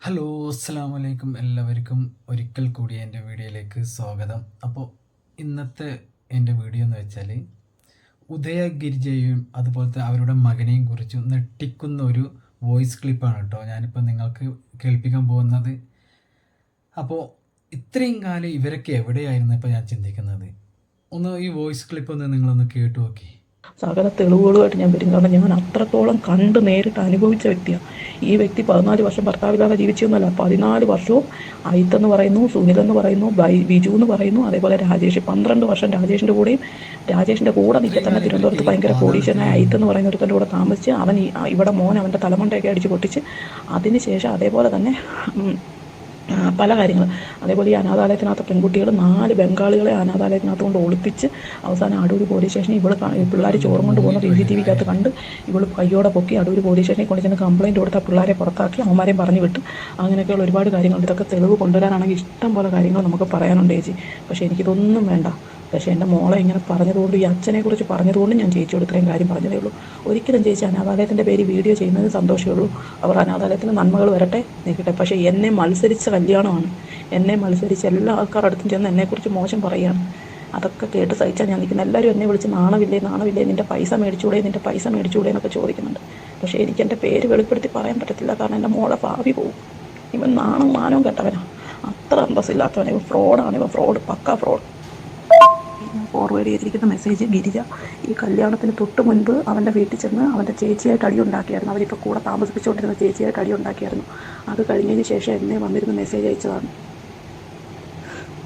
Hello അസ്സാം വലൈക്കും എല്ലാവർക്കും ഒരിക്കൽ കൂടി എന്റെ വീഡിയോയിലേക്ക് സ്വാഗതം. അപ്പോൾ ഇന്നത്തെ എന്റെ വീഡിയോ എന്ന് വെച്ചാൽ ഉദയ ഗിരിജയും അതുപോലത്തെ അവരുടെ മകനെയും കുറിച്ച് നെട്ടിക്കുന്ന ഒരു വോയിസ് ക്ലിപ്പാണ് കേട്ടോ. ഞാനിപ്പോൾ നിങ്ങൾക്ക് കേൾപ്പിക്കാൻ പോകുന്നത്. അപ്പോൾ ഇത്രയും കാലം ഇവരൊക്കെ എവിടെയായിരുന്നു ഇപ്പോൾ ഞാൻ ചിന്തിക്കുന്നത്? ഒന്ന് ഈ വോയിസ് ക്ലിപ്പ് ഒന്ന് നിങ്ങളൊന്ന് കേട്ടു നോക്കി. സകല തെളിവുകളുമായിട്ട് ഞാൻ വരും കാരണം ഞാൻ അത്രത്തോളം കണ്ട് നേരിട്ട് അനുഭവിച്ച വ്യക്തിയാണ്. ഈ വ്യക്തി പതിനാല് വർഷം ഭർത്താവില്ലാതെ ജീവിച്ചൊന്നുമല്ല പതിനാല് വർഷവും അയിത്തെന്ന് പറയുന്നു സുനിൽ എന്ന് പറയുന്നു ബിജു എന്ന് പറയുന്നു അതേപോലെ രാജേഷ്. പന്ത്രണ്ട് വർഷം രാജേഷിന്റെ കൂടെയും രാജേഷിന്റെ കൂടെ നിൽക്കെ തന്നെ തിരുവനന്തപുരത്ത് ഭയങ്കര കോടീശ്വരനായ അയിത്തെന്ന് പറയുന്ന ഒരുത്തന്റെ കൂടെ താമസിച്ച് അവൻ ഇവിടെ മോൻ അവന്റെ തലമുണ്ടയൊക്കെ അടിച്ച് പൊട്ടിച്ച് അതിന് ശേഷം അതേപോലെ തന്നെ പല കാര്യങ്ങൾ. അതേപോലെ ഈ അനാഥാലയത്തിനകത്ത് പെൺകുട്ടികൾ നാല് ബംഗാളികളെ അനാഥാലയത്തിനകത്ത് കൊണ്ട് ഒളിപ്പിച്ച് അവസാനം അടൂർ പോലീസ് സ്റ്റേഷനിൽ ഇവൾ പിള്ളേർ ചോറും കൊണ്ട് പോകുന്ന സി സി ടി വിക്കകത്ത് കണ്ട് ഇവൾ കയ്യോടെ പൊക്കി അടൂർ പോലീസ് സ്റ്റേഷനിൽ കൊണ്ട് ചെന്ന് കംപ്ലയിന്റ് കൊടുത്ത പിള്ളേരെ പുറത്താക്കി അവന്മാരെയും പറഞ്ഞു വിട്ടു. അങ്ങനെയൊക്കെയുള്ള ഒരുപാട് കാര്യങ്ങളുണ്ട് ഇതൊക്കെ തെളിവ് കൊണ്ടുവരാനാണെങ്കിൽ ഇഷ്ടം പോലെ കാര്യങ്ങൾ നമുക്ക് പറയാനുണ്ട് ചേച്ചി. പക്ഷേ എനിക്കിതൊന്നും വേണ്ട. പക്ഷേ എന്റെ മോളെ ഇങ്ങനെ പറഞ്ഞതുകൊണ്ട് ഈ അച്ഛനെ കുറിച്ച് പറഞ്ഞതുകൊണ്ട് ഞാൻ ചേച്ചിയോട് ഇത്രയും കാര്യം പറഞ്ഞതേ ഉള്ളൂ. ഒരിക്കലും ചേച്ചി അനാഥാലയത്തിന്റെ പേര് വീഡിയോ ചെയ്യുന്നത് സന്തോഷമേ ഉള്ളൂ. അവർ അനാഥാലയത്തിന് നന്മകൾ വരട്ടെ നിൽക്കട്ടെ. പക്ഷേ എന്നെ മത്സരിച്ച കല്യാണമാണ്. എന്നെ മത്സരിച്ച് എല്ലാ ആൾക്കാരുടെ അടുത്തും ചെന്ന് എന്നെക്കുറിച്ച് മോശം പറയുകയാണ്. അതൊക്കെ കേട്ട് സഹിച്ചാൽ ഞാൻ നിൽക്കുന്നത്. എല്ലാവരും എന്നെ വിളിച്ച് നാണമില്ലേ നാണമില്ലേ നിന്റെ പൈസ മേടിച്ചൂടെ നിന്റെ പൈസ മേടിച്ചൂടെ എന്നൊക്കെ ചോദിക്കുന്നുണ്ട്. പക്ഷേ എനിക്ക് എന്റെ പേര് വെളിപ്പെടുത്തി പറയാൻ പറ്റത്തില്ല. കാരണം എന്റെ മോളെ ഭാവി പോകും ഇവൻ നാണം മാനവും കെട്ടവനാണ് അത്ര അന്തസ്സില്ലാത്തവനെ. ഇവൻ ഫ്രോഡാണ് ഇവ ഫ്രോഡ് പക്കാ ഫ്രോഡ് ഫോർവേഡ് ചെയ്തിരിക്കുന്ന മെസ്സേജ് ഗിരിജ ഈ കല്യാണത്തിന് തൊട്ട് മുൻപ് അവന്റെ വീട്ടിൽ ചെന്ന് അവന്റെ ചേച്ചിയായിട്ട് അടി ഉണ്ടാക്കിയായിരുന്നു. അവരിപ്പോൾ കൂടെ താമസിപ്പിച്ചുകൊണ്ടിരുന്ന ചേച്ചിയായിട്ട് അടി ഉണ്ടാക്കിയായിരുന്നു. അത് കഴിഞ്ഞതിന് ശേഷം എന്നെ വന്നിരുന്ന മെസ്സേജ് അയച്ചതാണ്.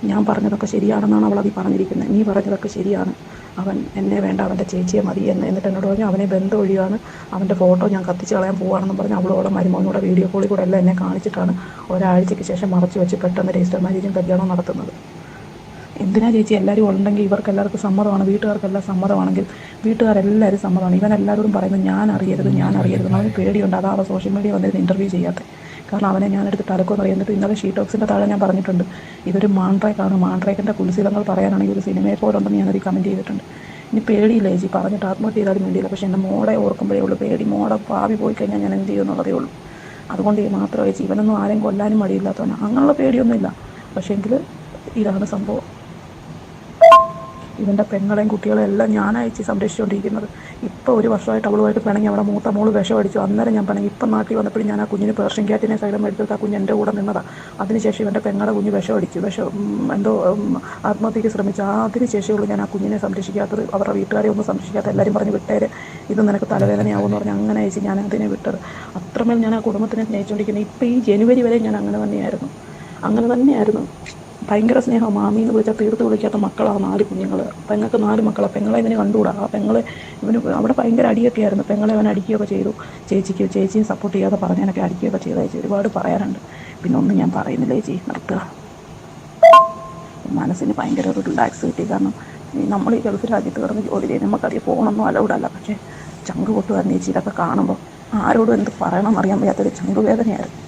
ഞാൻ പറഞ്ഞതൊക്കെ ശരിയാണെന്നാണ് അതി പറഞ്ഞിരിക്കുന്നത്. നീ പറഞ്ഞതൊക്കെ ശരിയാണ്. അവൻ എന്നെ വേണ്ട അവന്റെ ചേച്ചിയെ മതി എന്ന്. എന്നിട്ട് എന്നോട് പറഞ്ഞു അവനെ ബന്ധം ഒഴിയാണ്. അവന്റെ ഫോട്ടോ ഞാൻ കത്തിച്ച് കളയാൻ പോവാണെന്ന് പറഞ്ഞ് അവളോടെ മരുമോനോടെ വീഡിയോ കോളിൽ കൂടെ എല്ലാം എന്നെ കാണിച്ചിട്ടാണ് ഒരാഴ്ചയ്ക്ക് ശേഷം മറച്ചു വെച്ച് പെട്ടെന്ന് രജിസ്റ്റർ മാരേജും കല്യാണവും നടത്തുന്നത്. എന്തിനാ ചേച്ചി എല്ലാവരും ഉണ്ടെങ്കിൽ ഇവർക്ക് എല്ലാവർക്കും സമ്മതമാണ് വീട്ടുകാർക്കെല്ലാം സമ്മതമാണെങ്കിൽ വീട്ടുകാരെല്ലാവരും സമ്മതമാണ്. ഇവൻ എല്ലാവരോടും പറയുന്നത് ഞാൻ അറിയരുത് ഞാൻ അറിയരുത്. അവന് പേടിയുണ്ട്. അതാണ് സോഷ്യൽ മീഡിയ വന്നിരുന്ന് ഇന്റർവ്യൂ ചെയ്യാത്തത് കാരണം അവനെ ഞാൻ തലക്കോ എന്ന് അറിയുന്നിട്ട് ഇന്നലെ ഷീ ടോക്സിന്റെ താഴെ ഞാൻ പറഞ്ഞിട്ടുണ്ട്. ഇതൊരു മാൺട്രേക്കാണ് മാൺട്രേക്കിന്റെ കുൽസീലങ്ങൾ പറയാനാണെങ്കിൽ ഒരു സിനിമയെ പോലെ ഉണ്ടെന്ന് ഞാനത് കമന്റ് ചെയ്തിട്ടുണ്ട്. ഇനി പേടിയില്ല ചേച്ചി. പറഞ്ഞിട്ട് ആത്മഹത്യ ചെയ്താലും വേണ്ടിയില്ല. പക്ഷേ എന്റെ മോളെ ഓർക്കുമ്പോഴേ ഉള്ളൂ. പേടി. മോടെ പാവി പോയി കഴിഞ്ഞാൽ ഞാൻ എന്ത് ചെയ്യുമെന്നുള്ളതേ ഉള്ളൂ അതുകൊണ്ട് ഈ മാത്രമേ ഇവനൊന്നും ആരെയും കൊല്ലാനും മടിയില്ലാത്തവനാണ് അങ്ങനെയുള്ള പേടിയൊന്നുമില്ല. പക്ഷേ പക്ഷേങ്കിൽ ഇതാണ് സംഭവം. ഇവന്റെ പെങ്ങളെയും കുട്ടികളെയും എല്ലാം ഞാൻ അയച്ച് സംരക്ഷിച്ചുകൊണ്ടിരിക്കുന്നത് ഇപ്പോൾ ഒരു വർഷമായിട്ട് അവളുമായിട്ട് പിണങ്ങി അവിടെ മൂത്ത മോൾ വിഷം അടിച്ചു അന്നേരം ഞാൻ പിണങ്ങി ഇപ്പം നാട്ടിൽ വന്നപ്പോഴും ഞാൻ ആ കുഞ്ഞിന് പേർഷ്യൻ ക്യാറ്റിനെ സൈലം എടുത്തിട്ട് ആ കുഞ്ഞ് എന്റെ കൂടെ നിന്നതാണ് അതിനുശേഷം ഇവന്റെ പെങ്ങളുടെ കുഞ്ഞ് വിഷം അടിച്ചു വിഷം എന്തോ ആത്മഹത്യയ്ക്ക് ശ്രമിച്ചു. അതിനുശേഷമുള്ളൂ ഞാൻ ആ കുഞ്ഞിനെ സംരക്ഷിക്കാത്തത്. അവരുടെ വീട്ടുകാരെ ഒന്നും സംരക്ഷിക്കാത്ത എല്ലാവരും പറഞ്ഞ് വിട്ടേരെ ഇത് നിനക്ക് തലവേദനയാവുമെന്ന് പറഞ്ഞ് അങ്ങനെ അയച്ച് ഞാൻ അതിനെ വിട്ടത്. അത്രമേൽ ഞാൻ ആ കുടുംബത്തിനെ സ്നേഹിച്ചുകൊണ്ടിരിക്കുന്നത് ഇപ്പോൾ ഈ ജനുവരി വരെ ഞാൻ അങ്ങനെ തന്നെയായിരുന്നു. അങ്ങനെ തന്നെയായിരുന്നു. ഭയങ്കര സ്നേഹം മാമി എന്ന് വിളിച്ചാൽ തീർത്ത് വിളിക്കാത്ത മക്കളാണ് നാല് കുഞ്ഞുങ്ങൾ പെങ്ങൾക്ക് നാല് മക്കളാണ് പെങ്ങളെ ഇവന് കണ്ടുകൂടാ. ആ പെങ്ങളെ ഇവന് അവിടെ ഭയങ്കര അടിയൊക്കെ ആയിരുന്നു പെങ്ങളെ അവൻ അടിക്കുകയൊക്കെ ചെയ്തു. ചേച്ചിക്ക് ചേച്ചിയും സപ്പോർട്ട് ചെയ്യാതെ പറഞ്ഞതിനൊക്കെ അടിക്കുകയൊക്കെ ചെയ്ത. ചേച്ചി ഒരുപാട് പറയാറുണ്ട്. പിന്നെ ഒന്നും ഞാൻ പറയുന്നില്ല ചേച്ചി. നിർത്തുക മനസ്സിന് ഭയങ്കര ഒരു റിലാക്സ് കിട്ടി. കാരണം നമ്മൾ ഈ ഗൾഫ് രാജ്യത്ത് കിടന്ന് ജോലി ചെയ്ത് നമുക്കറിയാം പോകണമെന്നോ അലൗഡല്ല പക്ഷേ ചങ്ക് പൊട്ടുകാരൻ ചേച്ചി. ഇതൊക്കെ കാണുമ്പോൾ ആരോടും എന്ത് പറയണമെന്ന് അറിയാൻ വയ്യാത്തൊരു ചങ്ക് വേദനയായിരുന്നു.